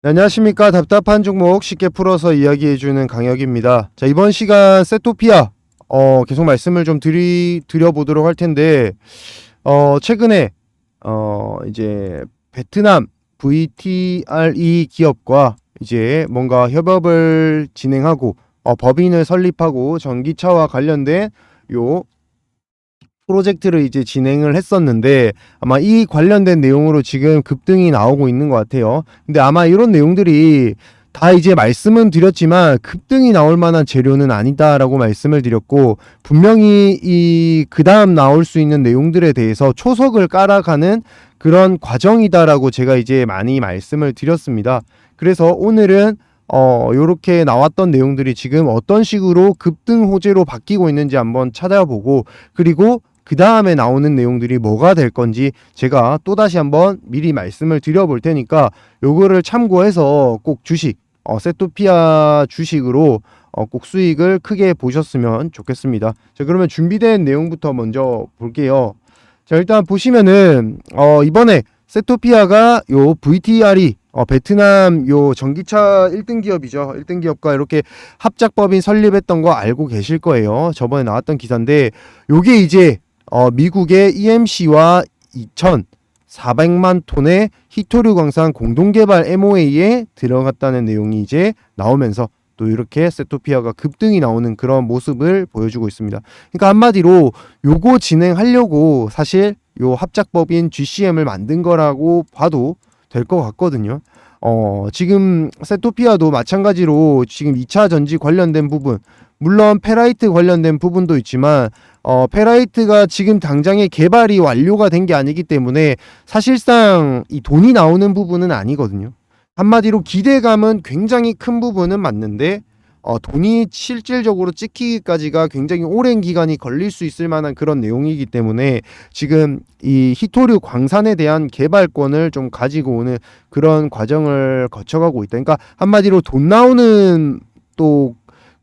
네, 안녕하십니까 답답한 종목 쉽게 풀어서 이야기해주는 강혁입니다. 자 이번 시간 세토피아 어, 계속 말씀을 좀 드리 드려보도록 할 텐데 어, 최근에 어, 이제 베트남 VTRE 기업과 이제 뭔가 협업을 진행하고 어, 법인을 설립하고 전기차와 관련된 요 프로젝트를 이제 진행을 했었는데 아마 이 관련된 내용으로 지금 급등이 나오고 있는 것 같아요. 근데 아마 이런 내용들이 다 이제 말씀은 드렸지만 급등이 나올 만한 재료는 아니다라고 말씀을 드렸고 분명히 이 그다음 나올 수 있는 내용들에 대해서 초석을 깔아가는 그런 과정이다라고 제가 이제 많이 말씀을 드렸습니다. 그래서 오늘은 어 요렇게 나왔던 내용들이 지금 어떤 식으로 급등 호재로 바뀌고 있는지 한번 찾아보고 그리고 그 다음에 나오는 내용들이 뭐가 될 건지 제가 또다시 한번 미리 말씀을 드려볼 테니까 요거를 참고해서 꼭 주식 어, 세토피아 주식으로 어, 꼭 수익을 크게 보셨으면 좋겠습니다. 자 그러면 준비된 내용부터 먼저 볼게요. 자 일단 보시면은 어, 이번에 세토피아가 요 VTR이 어, 베트남 요 전기차 1등 기업이죠. 1등 기업과 이렇게 합작법인 설립했던 거 알고 계실 거예요. 저번에 나왔던 기사인데 요게 이제 어, 미국의 EMC와 2,400만 톤의 히토류 광산 공동개발 MOA에 들어갔다는 내용이 이제 나오면서 또 이렇게 세토피아가 급등이 나오는 그런 모습을 보여주고 있습니다. 그러니까 한마디로 요거 진행하려고 사실 요 합작법인 GCM을 만든 거라고 봐도 될 것 같거든요. 어, 지금 세토피아도 마찬가지로 지금 2차 전지 관련된 부분, 물론 페라이트 관련된 부분도 있지만 어, 페라이트가 지금 당장에 개발이 완료가 된 게 아니기 때문에 사실상 이 돈이 나오는 부분은 아니거든요. 한마디로 기대감은 굉장히 큰 부분은 맞는데 어, 돈이 실질적으로 찍히기까지가 굉장히 오랜 기간이 걸릴 수 있을 만한 그런 내용이기 때문에 지금 이 히토류 광산에 대한 개발권을 좀 가지고 오는 그런 과정을 거쳐가고 있다. 그러니까 한마디로 돈 나오는 또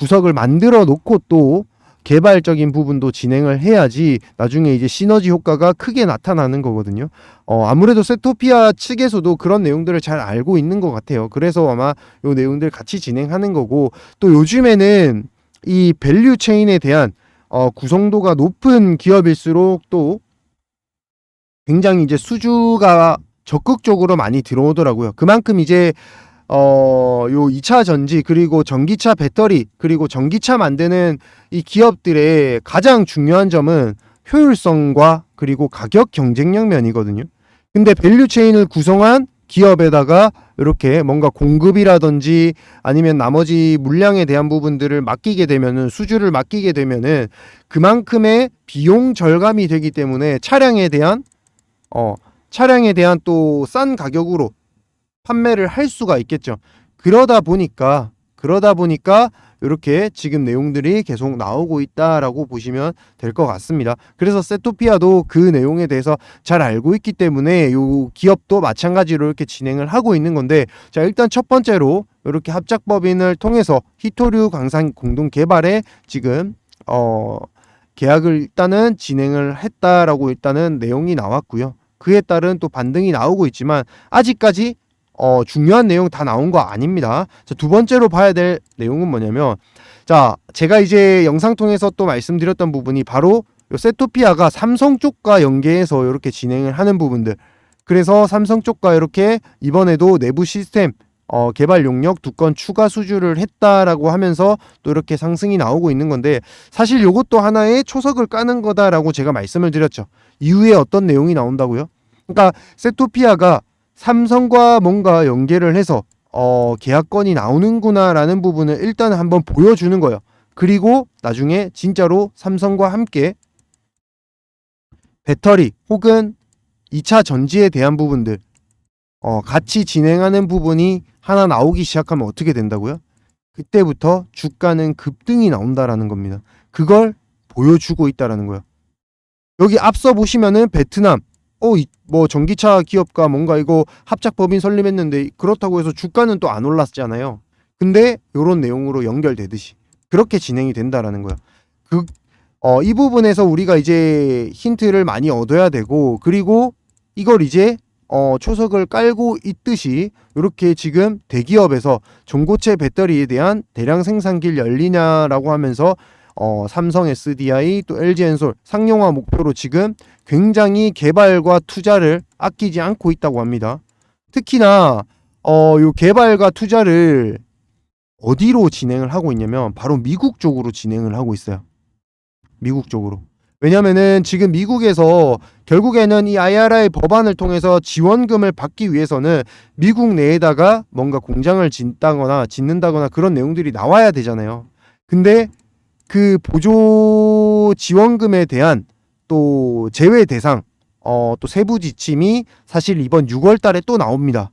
구석을 만들어 놓고 또 개발적인 부분도 진행을 해야지 나중에 이제 시너지 효과가 크게 나타나는 거거든요. 어, 아무래도 세토피아 측에서도 그런 내용들을 잘 알고 있는 것 같아요. 그래서 아마 요 내용들 같이 진행하는 거고 또 요즘에는 이 밸류 체인에 대한 어, 구성도가 높은 기업일수록 또 굉장히 이제 수주가 적극적으로 많이 들어오더라고요. 그만큼 이제 어, 요 2차 전지 그리고 전기차 배터리 그리고 전기차 만드는 이 기업들의 가장 중요한 점은 효율성과 그리고 가격 경쟁력 면이거든요. 근데 밸류 체인을 구성한 기업에다가 이렇게 뭔가 공급이라든지 아니면 나머지 물량에 대한 부분들을 맡기게 되면은 수주를 맡기게 되면은 그만큼의 비용 절감이 되기 때문에 차량에 대한 어 차량에 대한 또 싼 가격으로 판매를 할 수가 있겠죠. 그러다 보니까 그러다 보니까 이렇게 지금 내용들이 계속 나오고 있다라고 보시면 될 것 같습니다. 그래서 세토피아도 그 내용에 대해서 잘 알고 있기 때문에 요 기업도 마찬가지로 이렇게 진행을 하고 있는 건데 자 일단 첫 번째로 이렇게 합작법인을 통해서 히토류 광산 공동 개발에 지금 어 계약을 일단은 진행을 했다라고 일단은 내용이 나왔고요. 그에 따른 또 반등이 나오고 있지만 아직까지 어, 중요한 내용 다 나온 거 아닙니다. 자, 두 번째로 봐야 될 내용은 뭐냐면, 자, 제가 이제 영상 통해서 또 말씀드렸던 부분이 바로 요 세토피아가 삼성 쪽과 연계해서 이렇게 진행을 하는 부분들. 그래서 삼성 쪽과 이렇게 이번에도 내부 시스템 어, 개발 용역 두 건 추가 수주를 했다라고 하면서 또 이렇게 상승이 나오고 있는 건데 사실 요것도 하나의 초석을 까는 거다라고 제가 말씀을 드렸죠. 이후에 어떤 내용이 나온다고요? 그러니까 세토피아가 삼성과 뭔가 연계를 해서 어, 계약건이 나오는구나라는 부분을 일단 한번 보여주는 거예요. 그리고 나중에 진짜로 삼성과 함께 배터리 혹은 2차 전지에 대한 부분들 어, 같이 진행하는 부분이 하나 나오기 시작하면 어떻게 된다고요? 그때부터 주가는 급등이 나온다라는 겁니다. 그걸 보여주고 있다라는 거예요. 여기 앞서 보시면은 베트남 어, 이, 뭐 전기차 기업과 뭔가 이거 합작법인 설립했는데 그렇다고 해서 주가는 또 안 올랐잖아요. 근데 요런 내용으로 연결되듯이 그렇게 진행이 된다라는 거야. 그, 어, 이 부분에서 우리가 이제 힌트를 많이 얻어야 되고 그리고 이걸 이제 어, 초석을 깔고 있듯이 이렇게 지금 대기업에서 전고체 배터리에 대한 대량 생산길 열리냐라고 하면서 어, 삼성 SDI 또 LG 엔솔 상용화 목표로 지금 굉장히 개발과 투자를 아끼지 않고 있다고 합니다. 특히나 어, 요 개발과 투자를 어디로 진행을 하고 있냐면 바로 미국 쪽으로 진행을 하고 있어요. 미국 쪽으로. 왜냐면은 지금 미국에서 결국에는 이 IRA 법안을 통해서 지원금을 받기 위해서는 미국 내에다가 뭔가 공장을 짓다거나 짓는다거나 그런 내용들이 나와야 되잖아요. 근데 그 보조 지원금에 대한 또 제외 대상 어 또 세부 지침이 사실 이번 6월 달에 또 나옵니다.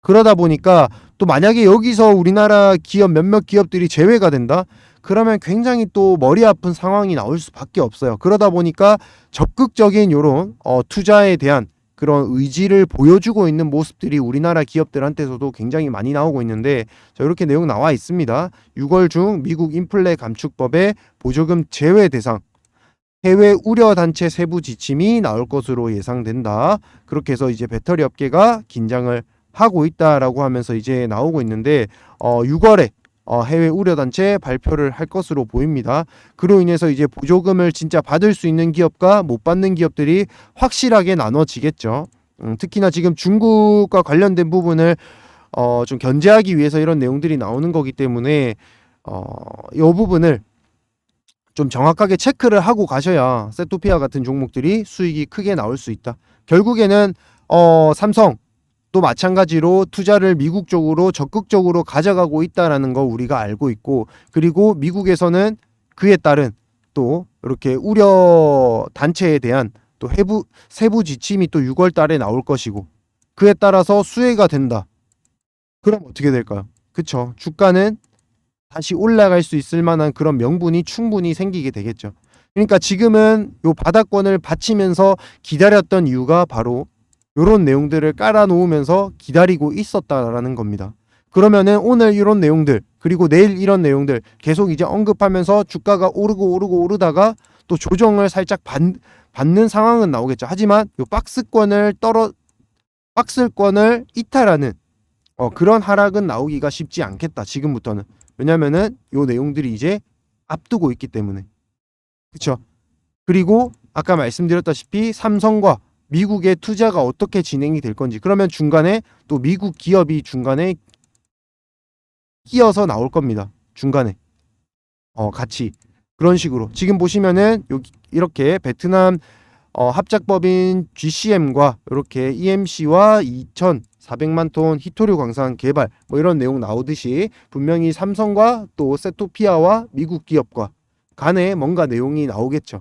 그러다 보니까 또 만약에 여기서 우리나라 기업 몇몇 기업들이 제외가 된다? 그러면 굉장히 또 머리 아픈 상황이 나올 수밖에 없어요. 그러다 보니까 적극적인 요런 어, 투자에 대한 그런 의지를 보여주고 있는 모습들이 우리나라 기업들한테서도 굉장히 많이 나오고 있는데 자, 이렇게 내용 나와 있습니다. 6월 중 미국 인플레 감축법의 보조금 제외 대상 해외 우려 단체 세부 지침이 나올 것으로 예상된다. 그렇게 해서 이제 배터리 업계가 긴장을 하고 있다라고 하면서 이제 나오고 있는데 어 6월에 어 해외 우려 단체 발표를 할 것으로 보입니다. 그로 인해서 이제 보조금을 진짜 받을 수 있는 기업과 못 받는 기업들이 확실하게 나눠지겠죠. 음, 특히나 지금 중국과 관련된 부분을 어 좀 견제하기 위해서 이런 내용들이 나오는 거기 때문에 어 이 부분을 좀 정확하게 체크를 하고 가셔야 세토피아 같은 종목들이 수익이 크게 나올 수 있다. 결국에는 어 삼성 또 마찬가지로 투자를 미국 쪽으로 적극적으로 가져가고 있다라는 거 우리가 알고 있고 그리고 미국에서는 그에 따른 또 이렇게 우려 단체에 대한 또 해부 세부 지침이 또 6월 달에 나올 것이고 그에 따라서 수혜가 된다. 그럼 어떻게 될까요? 그쵸 주가는 다시 올라갈 수 있을 만한 그런 명분이 충분히 생기게 되겠죠. 그러니까 지금은 요 바닥권을 받치면서 기다렸던 이유가 바로 요런 내용들을 깔아 놓으면서 기다리고 있었다라는 겁니다. 그러면은 오늘 이런 내용들 그리고 내일 이런 내용들 계속 이제 언급하면서 주가가 오르고 오르고 오르다가 또 조정을 살짝 받, 받는 상황은 나오겠죠. 하지만 요 박스권을 떨어 박스권을 이탈하는 어, 그런 하락은 나오기가 쉽지 않겠다. 지금부터는 왜냐면은 요 내용들이 이제 앞두고 있기 때문에 그렇죠. 그리고 아까 말씀드렸다시피 삼성과 미국의 투자가 어떻게 진행이 될 건지 그러면 중간에 또 미국 기업이 중간에 끼어서 나올 겁니다. 중간에 어 같이 그런 식으로 지금 보시면은 여기 이렇게 베트남 어, 합작법인 GCM과 이렇게 EMC와 2,400만 톤 히토류 광산 개발 뭐 이런 내용 나오듯이 분명히 삼성과 또 세토피아와 미국 기업과 간에 뭔가 내용이 나오겠죠.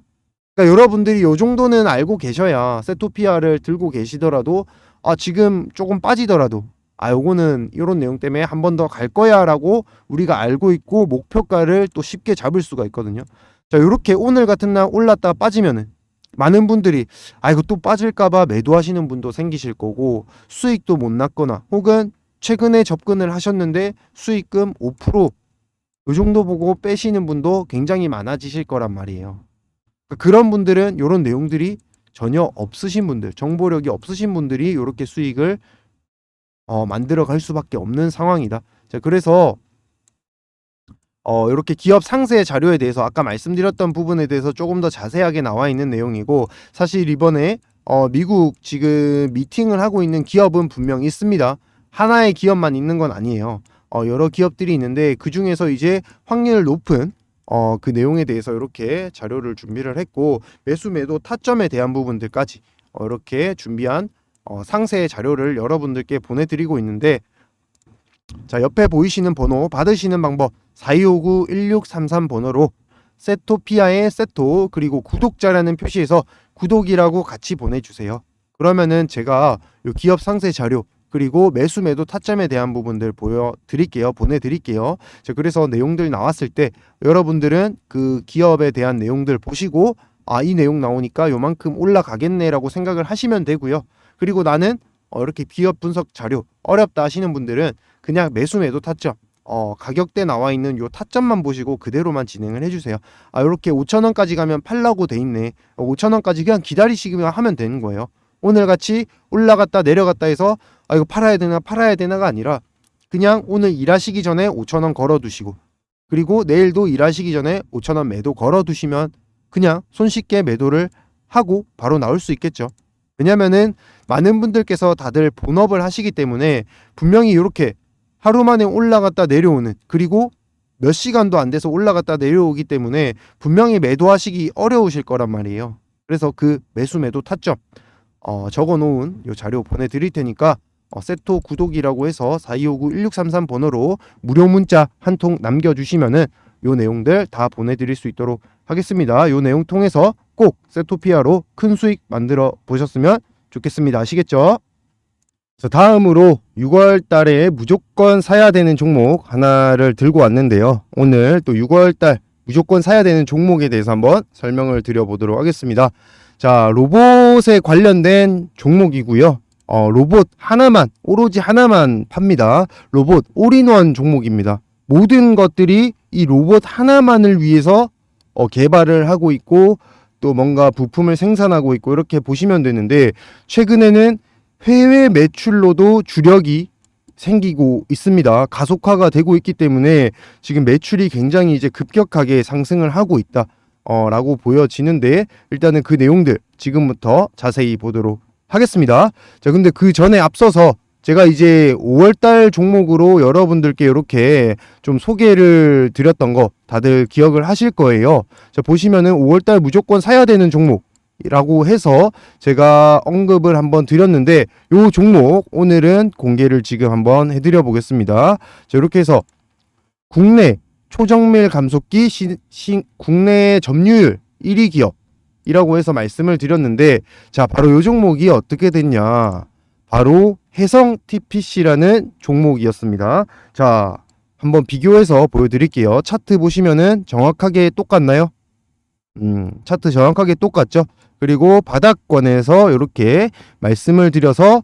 그러니까 여러분들이 요 정도는 알고 계셔야 세토피아를 들고 계시더라도 아 지금 조금 빠지더라도 아 요거는 이런 내용 때문에 한 번 더 갈 거야라고 우리가 알고 있고 목표가를 또 쉽게 잡을 수가 있거든요. 자 요렇게 오늘 같은 날 올랐다 빠지면은 많은 분들이 아 이거 또 빠질까봐 매도하시는 분도 생기실 거고 수익도 못 났거나 혹은 최근에 접근을 하셨는데 수익금 5%요 정도 보고 빼시는 분도 굉장히 많아지실 거란 말이에요. 그러니까 그런 분들은 이런 내용들이 전혀 없으신 분들, 정보력이 없으신 분들이 이렇게 수익을 어, 만들어 갈 수밖에 없는 상황이다. 자, 그래서 어, 이렇게 기업 상세 자료에 대해서 아까 말씀드렸던 부분에 대해서 조금 더 자세하게 나와 있는 내용이고 사실 이번에 어, 미국 지금 미팅을 하고 있는 기업은 분명 있습니다. 하나의 기업만 있는 건 아니에요. 어, 여러 기업들이 있는데 그 중에서 이제 확률 높은 어, 그 내용에 대해서 이렇게 자료를 준비를 했고 매수 매도 타점에 대한 부분들까지 어, 이렇게 준비한 어, 상세 자료를 여러분들께 보내드리고 있는데 자 옆에 보이시는 번호 받으시는 방법 4259-1633 번호로 세토피아의 세토 그리고 구독자라는 표시에서 구독이라고 같이 보내주세요. 그러면은 제가 요 기업 상세 자료 그리고 매수 매도 타점에 대한 부분들 보여드릴게요. 보내드릴게요. 자, 그래서 내용들 나왔을 때 여러분들은 그 기업에 대한 내용들 보시고 아, 이 내용 나오니까 요만큼 올라가겠네라고 생각을 하시면 되고요. 그리고 나는 어, 이렇게 기업 분석 자료 어렵다 하시는 분들은 그냥 매수 매도 타점 어, 가격대 나와 있는 요 타점만 보시고 그대로만 진행을 해주세요. 아, 이렇게 5천원까지 가면 팔라고 돼 있네. 어, 5천원까지 그냥 기다리시기만 하면 되는 거예요. 오늘 같이 올라갔다 내려갔다 해서 아 이거 팔아야 되나 팔아야 되나가 아니라 그냥 오늘 일하시기 전에 5천 원 걸어 두시고 그리고 내일도 일하시기 전에 5천 원 매도 걸어 두시면 그냥 손쉽게 매도를 하고 바로 나올 수 있겠죠. 왜냐면은 많은 분들께서 다들 본업을 하시기 때문에 분명히 이렇게 하루 만에 올라갔다 내려오는 그리고 몇 시간도 안 돼서 올라갔다 내려오기 때문에 분명히 매도하시기 어려우실 거란 말이에요. 그래서 그 매수 매도 타점 어, 적어 놓은 요 자료 보내드릴 테니까 어, 세토 구독이라고 해서 4259-1633 번호로 무료 문자 한 통 남겨주시면은 요 내용들 다 보내드릴 수 있도록 하겠습니다. 요 내용 통해서 꼭 세토피아로 큰 수익 만들어 보셨으면 좋겠습니다. 아시겠죠? 자, 다음으로 6월 달에 무조건 사야 되는 종목 하나를 들고 왔는데요. 오늘 또 6월 달 무조건 사야 되는 종목에 대해서 한번 설명을 드려보도록 하겠습니다. 자, 로봇에 관련된 종목이고요. 어, 로봇 하나만, 오로지 하나만 팝니다. 로봇 올인원 종목입니다. 모든 것들이 이 로봇 하나만을 위해서 어, 개발을 하고 있고 또 뭔가 부품을 생산하고 있고 이렇게 보시면 되는데 최근에는 해외 매출로도 주력이 생기고 있습니다. 가속화가 되고 있기 때문에 지금 매출이 굉장히 이제 급격하게 상승을 하고 있다. 어, 라고 보여지는데 일단은 그 내용들 지금부터 자세히 보도록 하겠습니다. 자, 근데 그 전에 앞서서 제가 이제 5월달 종목으로 여러분들께 이렇게 좀 소개를 드렸던 거 다들 기억을 하실 거예요. 자, 보시면은 5월달 무조건 사야 되는 종목이라고 해서 제가 언급을 한번 드렸는데 요 종목 오늘은 공개를 지금 한번 해드려 보겠습니다. 자, 이렇게 해서 국내 초정밀 감속기 시, 시, 국내 점유율 1위 기업이라고 해서 말씀을 드렸는데 자 바로 요 종목이 어떻게 됐냐 바로 해성 TPC라는 종목이었습니다. 자 한번 비교해서 보여드릴게요. 차트 보시면은 정확하게 똑같나요? 음 차트 정확하게 똑같죠. 그리고 바닥권에서 이렇게 말씀을 드려서